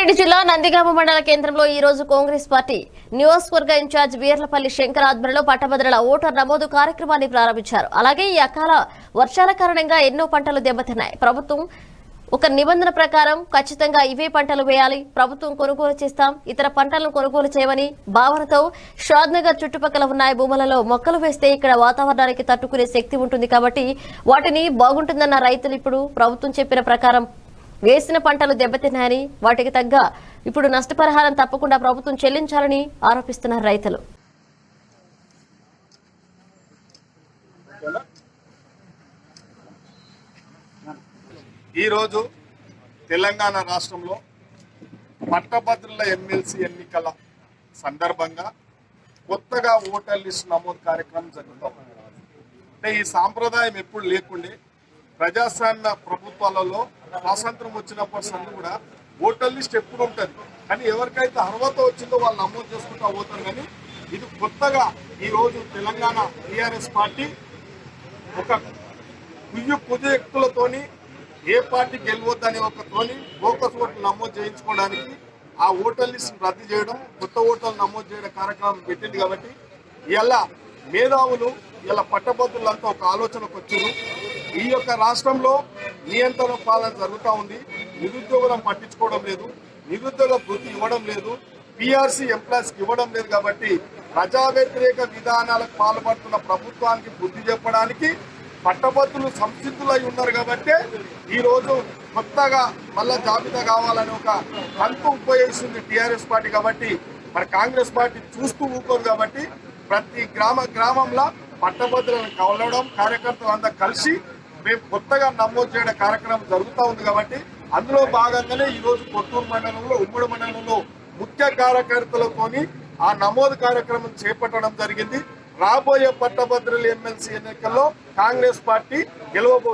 రంగారెడ్డి జిల్లా నందిగామ మండల కేంద్రంలో ఈ రోజు కాంగ్రెస్ పార్టీ నియోజకవర్గ ఇన్ఛార్జ్ వీర్లపల్లి శంకర్ ఆధ్వర్యంలో పట్టభద్రుల ఓటర్ నమోదు కార్యక్రమాన్ని ప్రారంభించారు. అలాగే ఈ అకాల వర్షాల కారణంగా ఎన్నో పంటలు దెబ్బతిన్నాయి. ప్రభుత్వం ఒక నిబంధన ప్రకారం ఖచ్చితంగా ఇవే పంటలు వేయాలి. ప్రభుత్వం కొనుగోలు చేస్తాం. ఇతర పంటలను కొనుగోలు చేయమని భావనతో షాద్నగర్ చుట్టుపక్కల ఉన్న భూములలో మొక్కలు వేస్తే ఇక్కడ వాతావరణానికి తట్టుకునే శక్తి ఉంటుంది కాబట్టి వాటిని బాగుంటుందన్న రైతులు ఇప్పుడు ప్రభుత్వం చెప్పిన ప్రకారం వేసిన పంటలు దెబ్బతిన్నాయని వాటికి తగ్గ ఇప్పుడు నష్టపరిహారం తప్పకుండా ప్రభుత్వం చెల్లించాలని ఆరోపిస్తున్నారు రైతులు. ఈరోజు తెలంగాణ రాష్ట్రంలో పట్టభద్రుల ఎమ్మెల్సీ ఎన్నికల సందర్భంగా కొత్తగా ఓటర్ లిస్ట్ నమోదు కార్యక్రమం జరుగుతాం అంటే ఈ సాంప్రదాయం ఎప్పుడు లేకుండే ప్రజాస్వామ్య ప్రభుత్వాలలో స్వాతంత్రం వచ్చినప్పటి సంది కూడా ఓటర్ లిస్ట్ ఎప్పుడు ఉంటుంది? కానీ ఎవరికైతే అర్హత వచ్చిందో వాళ్ళు నమోదు చేసుకుంటా పోతారు కానీ ఇది కొత్తగా ఈరోజు తెలంగాణ టీఆర్ఎస్ పార్టీ ఒక కుయ్యు కుజయుక్తులతోని ఏ పార్టీ ఒక ఒకతోని ఫోకస్ ఓట్లు నమోదు చేయించుకోవడానికి ఆ ఓటర్ లిస్ట్ రద్దు చేయడం కొత్త ఓటర్లు నమోదు చేయడం కార్యక్రమం పెట్టింది కాబట్టి ఇలా మేధావులు ఇలా పట్టభద్రులంతా ఒక ఆలోచనకు వచ్చారు ఈ యొక్క రాష్ట్రంలో నియంత్రణ పాలన జరుగుతూ ఉంది. నిరుద్యోగులను పట్టించుకోవడం లేదు. నిరుద్యోగ వృత్తి ఇవ్వడం లేదు. పిఆర్సీ ఎంప్లాయీస్కి ఇవ్వడం లేదు కాబట్టి ప్రజా వ్యతిరేక విధానాలకు పాల్పడుతున్న ప్రభుత్వానికి బుద్ధి చెప్పడానికి పట్టభద్రులు సంసిద్ధులై ఉన్నారు కాబట్టి ఈరోజు కొత్తగా మళ్ళా జాబితా కావాలని ఒక కంతు ఉపయోగిస్తుంది టీఆర్ఎస్ పార్టీ కాబట్టి మరి కాంగ్రెస్ పార్టీ చూస్తూ ఊకోరు కాబట్టి ప్రతి గ్రామ గ్రామంలో పట్టభద్రులను కలవడం కార్యకర్తలు అంతా కలిసి మేము కొత్తగా నమోదు చేయడం కార్యక్రమం జరుగుతూ ఉంది కాబట్టి అందులో భాగంగానే ఈ రోజు కొత్తూరు మండలంలో ఉమ్మడి మండలంలో ముఖ్య కార్యకర్తలతోని ఆ నమోదు కార్యక్రమం చేపట్టడం జరిగింది. రాబోయే పట్టభద్రుల ఎమ్మెల్సీ ఎన్నికల్లో కాంగ్రెస్ పార్టీ గెలవబో